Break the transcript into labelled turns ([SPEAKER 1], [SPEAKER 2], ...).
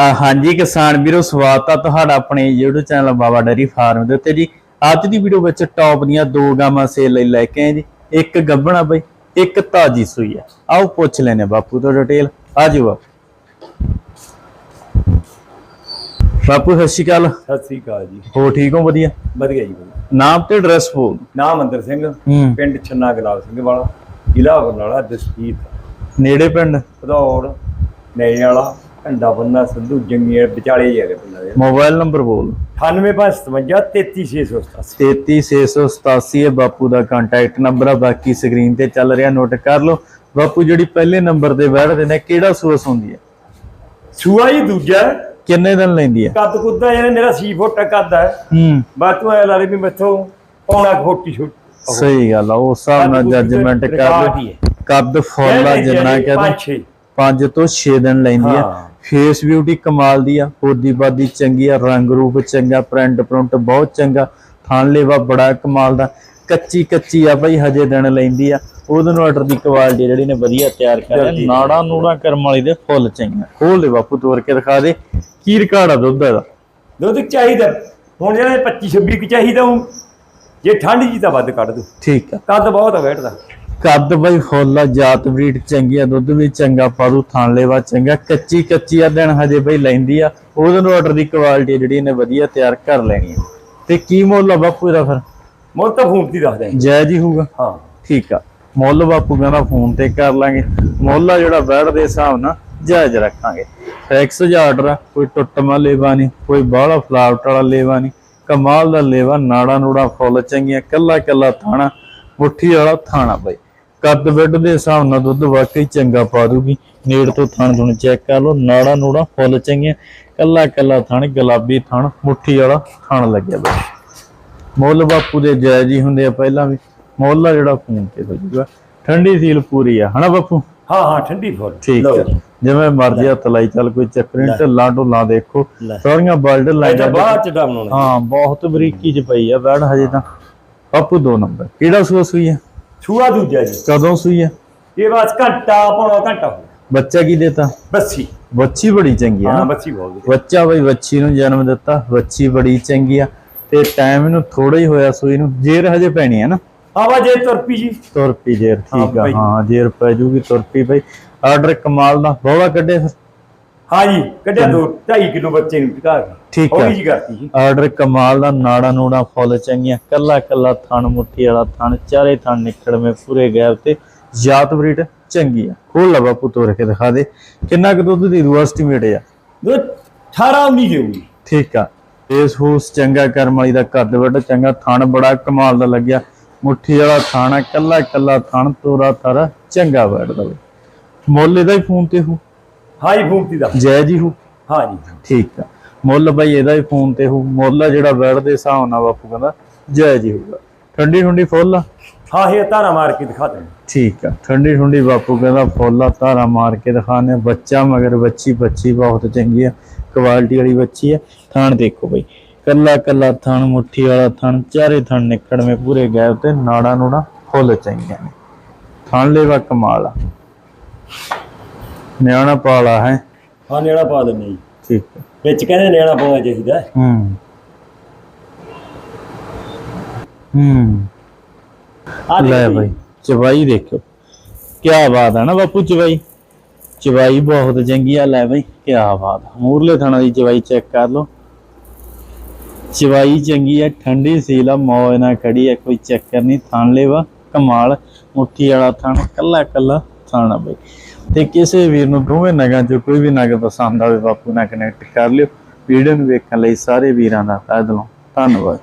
[SPEAKER 1] ਹਾਂਜੀ ਕਿਸਾਨ ਵੀਰੋ ਸਵਾਗਤ ਆ ਤੁਹਾਡਾ ਆਪਣੇ YouTube channel Baba dairy farm ਦੇ ਉੱਤੇ ਜੀ। ਅੱਜ ਦੀ ਵੀਡੀਓ ਵਿੱਚ ਟੌਪ ਦੀਆਂ ਦੋ ਗਾਵਾਂ ਸੇਲ ਲਈ ਲੈ ਕੇ ਆਏ ਜੀ। ਇੱਕ ਗੱਬਣਾ ਬਈ ਇੱਕ ਤਾਜੀ ਸੂਈ ਆ। ਆਓ ਪੁੱਛ ਲੈਨੇ ਬਾਪੂ ਤੋਂ ਡਿਟੇਲ ਆਜੋ ਬਾਪੂ। ਬਾਪੂ ਸਤਿ ਸ਼੍ਰੀ ਅਕਾਲ।
[SPEAKER 2] ਸਤਿ ਸ੍ਰੀ ਅਕਾਲ ਜੀ।
[SPEAKER 1] ਹੋ ਠੀਕ ਹੋ? ਵਧੀਆ।
[SPEAKER 2] ਵਧੀਆ ਜੀ
[SPEAKER 1] ਨਾਮ ਤੇ ਐਡਰੈਸ ਬੋਲ
[SPEAKER 2] ਨਾਮ ਅੰਦਰ ਸਿੰਘ ਪਿੰਡ ਛੰਨਾ ਗਲਾਬ ਸਿੰਘ ਵਾਲਾ ਜ਼ਿਲ੍ਹਾ ਬਰਨਾਲਾ ਦਸਤੀਤ
[SPEAKER 1] ਨੇੜੇ ਪਿੰਡ?
[SPEAKER 2] ਭਦੌੜ ਨਏ ਵਾਲਾ। ਘੰਡਾ ਬੰਨਾ ਸੰਧੂ ਜੰਗੀਆਂ ਵਿਚਾਲੇ ਹੀ ਹੈਗੇ ਪਿੰਡਾਂ ਦੇ
[SPEAKER 1] ਮੋਬਾਈਲ ਨੰਬਰ ਬੋਲ।
[SPEAKER 2] 9857 33687
[SPEAKER 1] 33687 ਇਹ ਬਾਪੂ ਦਾ ਕੰਟੈਕਟ ਨੰਬਰ ਆ ਬਾਕੀ ਸਕਰੀਨ ਤੇ ਚੱਲ ਰਿਹਾ ਨੋਟ ਕਰ ਲਓ। ਬਾਪੂ ਜਿਹੜੀ ਪਹਿਲੇ ਨੰਬਰ ਤੇ ਬੈਠਦੇ ਨੇ ਕਿਹੜਾ ਸੂਸ ਹੁੰਦੀ ਹੈ?
[SPEAKER 2] ਸੂਆ ਹੀ ਦੂਜਾ
[SPEAKER 1] ਕਿੰਨੇ ਦਿਨ ਲੈਂਦੀ ਹੈ?
[SPEAKER 2] ਕੱਦ ਕੁੱਦਾ ਇਹਨੇ ਮੇਰਾ 6 ਫੁੱਟ ਕੱਦ ਹੈ।
[SPEAKER 1] ਹੂੰ।
[SPEAKER 2] ਬਾਤ ਤੂੰ ਐ ਲਾ ਰਹੀ ਵੀ ਮੈਥੋਂ ਪੌਣਾ ਖੋਟੀ ਛੁੱਟ
[SPEAKER 1] ਸਹੀ ਗੱਲ ਆ ਉਸ ਹਿਸਾਬ ਨਾਲ ਜੱਜਮੈਂਟ ਕਰ ਕੱਦ ਫੁੱਲ ਆ ਜਿੰਨਾ ਕਹਿੰਦੇ 5 ਤੋਂ 6 ਦਿਨ ਲੈਂਦੀ ਆ
[SPEAKER 2] ਹਾਂ।
[SPEAKER 1] ਫੇਸ ਬਿਊਟੀ ਕਮਾਲ ਦੀ ਆ ਹੋਦੀ ਬਾਦੀ ਚੰਗੀ ਆ ਰੰਗ ਰੂਪ ਚੰਗਾ ਪ੍ਰਿੰਟ ਪ੍ਰਿੰਟ ਬਹੁਤ ਚੰਗਾ ਥਣ ਲੇਵਾ ਬੜਾ ਕਮਾਲ ਦਾ ਕੱਚੀ ਕੱਚੀ ਆ ਭਾਈ ਹਜੇ ਦਿਨ ਲੈਂਦੀ ਆ। ਉਹਦੇ ਨੂੰ ਆਰਡਰ ਦੀ ਕੁਆਲਿਟੀ ਜਿਹੜੀ ਨੇ ਵਧੀਆ ਤਿਆਰ ਕਰਿਆ। ਨਾੜਾ ਨੂੜਾ ਕਰਮ ਵਾਲੀ ਦੇ ਫੁੱਲ ਚੰਗੀਆਂ। ਖੋਲ ਦੇ ਬਾਪੂ ਤੋੜ ਕੇ ਦਿਖਾ ਦੇ ਕੀ ਰਿਕਾਰਡ ਆ ਦੁੱਧ ਦਾ
[SPEAKER 2] ਦੁੱਧ ਚਾਹੀਦਾ। ਹੁਣ ਜਿਹੜਾ 25 26 ਕਿ ਚਾਹੀਦਾ ਹੁਣ ਜੇ ਠੰਡ ਜੀ ਤਾਂ ਵੱਧ ਕੱਢ ਦੋ
[SPEAKER 1] ਠੀਕ ਆ।
[SPEAKER 2] ਕੱਦ ਬਹੁਤ ਆ ਬੈਠਦਾ।
[SPEAKER 1] ਕੱਦ ਬਈ ਫੁੱਲ ਜਾਤ ਬਰੀਡ ਚੰਗੀ ਆ ਦੁੱਧ ਵੀ ਚੰਗਾ ਪਾਰੂ ਥਾਂ ਲੈਵਾ ਚੰਗਾ ਕੱਚੀ ਕੱਚੀ ਆ ਦਿਨ ਹਜੇ ਬਈ ਲੈਂਦੀ ਆ ਉਹਦੇ ਨੂੰ ਆਰਡਰ ਦੀ ਕੁਆਲਿਟੀ ਜਿਹੜੀ ਇਹਨੇ ਵਧੀਆ ਤਿਆਰ ਕਰ ਲੈਣੀ ਆ। ਤੇ ਕੀ ਮੁੱਲ ਆ ਬਾਪੂ ਇਹਦਾ ਫਿਰ?
[SPEAKER 2] ਮੁੱਲ ਤਾਂ ਫੋਨ ਤੇ ਦੱਸਦਾ
[SPEAKER 1] ਜਾਇਜ਼ ਹੀ ਹੋਊਗਾ?
[SPEAKER 2] ਹਾਂ।
[SPEAKER 1] ਠੀਕ ਆ। ਮੁੱਲ ਬਾਪੂ ਕਹਿੰਦਾ ਫੋਨ ਤੇ ਕਰ ਲਾਂਗੇ। ਮੁੱਲ ਆ ਜਿਹੜਾ ਬੈਠ ਦੇ ਹਿਸਾਬ ਨਾਲ ਜਾਇਜ਼ ਰੱਖਾਂਗੇ। ਫਿਕਸ ਜਾਂ ਆਰਡਰ ਆ ਕੋਈ ਟੁੱਟਮਾ ਲੇਵਾ ਨਹੀਂ ਕੋਈ ਬਾਹਲਾ ਫਲਾਵਟ ਵਾਲਾ ਲੇਵਾ ਨਹੀਂ ਕਮਾਲ ਦਾ ਲੇਵਾ ਨਾੜਾ ਨੂੜਾ ਫੁੱਲ ਚੰਗੀਆਂ ਕੱਲਾ ਕੱਲਾ ਥਾਣਾ ਮੁੱਠੀ ਵਾਲਾ ਥਾਣਾ ਬਈ। ਕੱਦ ਬੈੱਡ ਦੇ ਹਿਸਾਬ ਨਾਲ ਦੁੱਧ ਵਾਕਈ ਚੰਗਾ ਪਾ ਦੂਗੀ। ਨੇੜ ਤੋਂ ਥਣ ਥਣ ਚੈੱਕ ਕਰ ਲਓ। ਨਾੜਾ ਨੂੜਾ ਫੁੱਲ ਚੰਗੀਆਂ। ਕੱਲਾ ਕੱਲਾ ਥਣ ਗੁਲਾਬੀ ਥਣ ਮੁੱਠੀ ਵਾਲਾ ਥਣ ਲੱਗਿਆ ਬਈ ਮੁੱਲ ਬਾਪੂ ਦੇ ਜਾਇਜ਼ ਹੀ ਹੁੰਦੇ ਆ ਪਹਿਲਾਂ ਵੀ। ਮੁੱਲ ਆ ਜਿਹੜਾ ਫੋਨ ਤੇ ਹੋ ਜਾਊਗਾ ਠੰਡੀ ਸੀਲ ਪੂਰੀ ਆ। ਹਨਾ ਬਾਪੂ?
[SPEAKER 2] ਹਾਂ ਹਾਂ ਠੰਡੀ ਫੁੱਲ।
[SPEAKER 1] ਠੀਕ ਹੈ
[SPEAKER 2] ਜੀ।
[SPEAKER 1] ਜਿਵੇਂ ਮਰਜ਼ੀ ਹੱਥ ਲਾਈ ਚੱਲ ਕੋਈ ਚੱਕਰ ਨਹੀਂ। ਢਿੱਲਾ ਢੁੱਲਾ ਦੇਖੋ। ਸਾਰੀਆਂ ਬਲਡ ਲਾਈਨਾਂ
[SPEAKER 2] ਬਾਅਦ ਚ ਡਾਉਣਾ
[SPEAKER 1] ਹਾਂ ਬਹੁਤ ਬਰੀਕੀ ਚ ਪਈ ਆ ਬੈੜ ਹਜੇ ਤਾਂ। ਬਾਪੂ ਦੋ ਨੰਬਰ। ਕਿਹੜਾ ਸੂਆ ਸੂਈ ਆ?
[SPEAKER 2] ਛੂਆ ਦੂਜਾ ਜੀ।
[SPEAKER 1] ਕਦੋਂ ਸੂਈ ਆ?
[SPEAKER 2] ਇਹ ਬਸ ਘੰਟਾ ਪੌਣਾ ਘੰਟਾ ਹੋ ਗਿਆ।
[SPEAKER 1] ਬੱਚਾ ਕੀ ਦੇਤਾ?
[SPEAKER 2] ਬੱਸੀ
[SPEAKER 1] ਬੱਚੀ ਬੜੀ ਚੰਗੀ ਆ
[SPEAKER 2] ਹਾਂ
[SPEAKER 1] ਨਾ।
[SPEAKER 2] ਬੱਸੀ ਬਹੁਤ ਵਧੀਆ।
[SPEAKER 1] ਬੱਚਾ ਬਈ ਬੱਚੀ ਨੂੰ ਜਨਮ ਦਿੱਤਾ ਬੱਚੀ ਬੜੀ ਚੰਗੀ ਆ। ਤੇ ਟਾਈਮ ਇਹਨੂੰ ਥੋੜਾ ਹੀ ਹੋਇਆ ਸੂਈ ਨੂੰ। ਜੇਰ ਹਜੇ ਪੈਣੀ ਆ ਨਾ?
[SPEAKER 2] ਆਵਾ ਜੇ ਤੁਰਪੀ ਜੀ।
[SPEAKER 1] ਤੁਰ ਪੀ ਜੇਰ
[SPEAKER 2] ਹਾਂ
[SPEAKER 1] ਠੀਕ ਆ। ਹਾਂ ਜੇਰ ਪੈ ਜੂਗੀ ਤੁਰ ਪੀ ਬਈ। ਆਰਡਰ ਕਮਾਲ ਦਾ ਬੋਲਾ ਕੱਢੇ ਫਿਰ।
[SPEAKER 2] ਹਾਂ ਜੀ ਕੱਢਿਆ ਦੋ 2.5 ਕਿਲੋ ਬੱਚੇ ਨੂੰ ਟਿਕਾ ਕੇ
[SPEAKER 1] ਠੀਕ
[SPEAKER 2] ਉਹ
[SPEAKER 1] ਹੈ।
[SPEAKER 2] ਵੀ ਜੀ ਕਰਤੀ ਜੀ।
[SPEAKER 1] ਆਰਡਰ ਕਮਾਲ ਦਾ ਨਾੜਾ ਨੂੜਾ ਫੁੱਲ ਚੰਗੀਆਂ ਕੱਲਾ ਕੱਲਾ ਥਣ ਮੁੱਠੀ ਵਾਲਾ ਥਣ ਚਾਰੇ ਥਣ ਨਿਕੜਵੇਂ ਪੂਰੇ ਗੈਪ ਤੇ। ਜਾਤ ਬਰੀਡ ਚੰਗੀ ਆ। ਖੋਲ ਲਾ ਬਾਪੂ ਤੋੜ ਕੇ ਦਿਖਾ ਦੇ। ਕਿੰਨਾ ਕੁ ਦੁੱਧ ਦੀ ਰੂ ਐਸਟੀਮੇਟ ਆ?
[SPEAKER 2] ਦੋ 18 19 ਦੇਊਗੀ
[SPEAKER 1] ਠੀਕ ਆ। ਇਸ ਹੂਸ ਚੰਗਾ ਕਰਮ ਵਾਲੀ ਦਾ ਕੱਦ ਵੱਡ ਚੰਗਾ ਥਣ ਬੜਾ ਕਮਾਲ ਦਾ ਲੱਗਿਆ। ਮੁੱਠੀ ਵਾਲਾ ਥਣ ਕੱਲਾ ਕੱਲਾ ਥਣ ਤੋਰਾ ਥਰਾ ਚੰਗਾ ਬੈਠਦਾ ਮੁੱਲ ਇਹਦਾ ਹੀ ਫੋਨ ਤੇ ਹੋ।
[SPEAKER 2] ਹਾਂ ਜੀ ਫੂਮਤੀ ਦਾ।
[SPEAKER 1] ਜੈ ਜੀ ਹੋ।
[SPEAKER 2] ਹਾਂ ਜੀ।
[SPEAKER 1] ਠੀਕ ਆ। ਮੁੱਲ ਬਈ ਇਹਦਾ ਹੀ ਫੋਨ ਤੇ ਹੋ ਮੁੱਲ ਆ ਜਿਹੜਾ ਬੈਠ ਦੇ ਹਿਸਾਬ ਨਾਲ ਬਾਪੂ ਕਹਿੰਦਾ ਜੈ ਜੀ ਹੋਊਗਾ। ਠੰਡੀ ਠੰਡੀ ਫੁੱਲ ਆ?
[SPEAKER 2] ਹਾਂ ਇਹ ਤਾਰਾ ਮਾਰ ਕੇ ਦਿਖਾ ਦੇ
[SPEAKER 1] ਠੀਕ ਆ। ਠੰਡੀ ਠੰਡੀ ਬਾਪੂ ਕਹਿੰਦਾ ਫੁੱਲ ਆ ਧਾਰਾ ਮਾਰ ਕੇ ਦਿਖਾਣੇ ਬੱਚਾ ਮਗਰ ਬੱਚੀ ਬੱਚੀ ਬਹੁਤ ਚੰਗੀ ਆ। ਕੁਆਲਿਟੀ ਵਾਲੀ ਬੱਚੀ ਆ। ਥਾਣ ਦੇਖੋ ਬਈ। ਕੱਲਾ ਕੱਲਾ ਥਣ ਮੁੱਠੀ ਵਾਲਾ ਥਣ ਚਾਰੇ ਥਣ ਨਿਕੜਵੇਂ ਪੂਰੇ ਗੈਪ ਤੇ ਨਾੜਾ ਨੂੜਾ ਫੁੱਲ ਚੰਗੀਆਂ ਨੇ। ਥਣ ਲੈਵਾ ਕਮਾਲ ਆ। ਨਿਆਣਾ ਪਾਲਾ ਹੈ।
[SPEAKER 2] ਹਾਂ ਨੇੜਾ ਪਾ ਦਿੰਦੇ ਜੀ।
[SPEAKER 1] ਠੀਕ ਆ
[SPEAKER 2] ਵਿੱਚ ਕਹਿੰਦੇ ਨੇੜਾ ਪਾਉਣਾ ਚਾਹੀਦਾ। ਹੈ।
[SPEAKER 1] ਹੂੰ। ਹੂੰ
[SPEAKER 2] ਆਹ
[SPEAKER 1] ਲੈ
[SPEAKER 2] ਦੇਖੋ ਜੀ।
[SPEAKER 1] ਭਾਈ ਚਵਾਈ ਦੇਖੋ ਕੀ ਬਾਤ ਹੈ ਨਾ ਬਾਪੂ ਚਵਾਈ। ਚਵਾਈ ਬਹੁਤ ਚੰਗੀ ਆ ਲੈ ਭਾਈ ਕੀ ਬਾਤ। ਆ। ਮੂਰਲੇ ਥਾਣਾ ਦੀ ਚਵਾਈ ਚੈੱਕ ਕਰ ਲਓ। ਚਵਾਈ ਚੰਗੀ ਆ ਠੰਡੀ ਸੀਲ ਆ ਮੌਜ ਨਾਲ ਖੜੀ ਆ ਕੋਈ ਚੱਕਰ ਨਹੀਂ। ਥਣ ਲੈਵਾ ਕਮਾਲ ਮੁੱਠੀ ਵਾਲਾ ਥਣ ਕੱਲਾ ਕੱਲਾ ਥਾਣਾ ਬਈ। ਤੇ ਕਿਸੇ ਵੀਰ ਨੂੰ ਦੋਵੇਂ ਨਗਾਂ ਚ ਕੋਈ ਵੀ ਨਗ ਪਸੰਦ ਆਵੇ ਬਾਪੂ ਨਾਲ ਕਨੈਕਟ ਕਰ ਲਿਓ। ਵੀਡੀਓ ਨੂੰ ਵੇਖਣ ਲਈ ਸਾਰੇ ਵੀਰਾਂ ਦਾ ਤਹਿ ਦਿਲੋਂ ਧੰਨਵਾਦ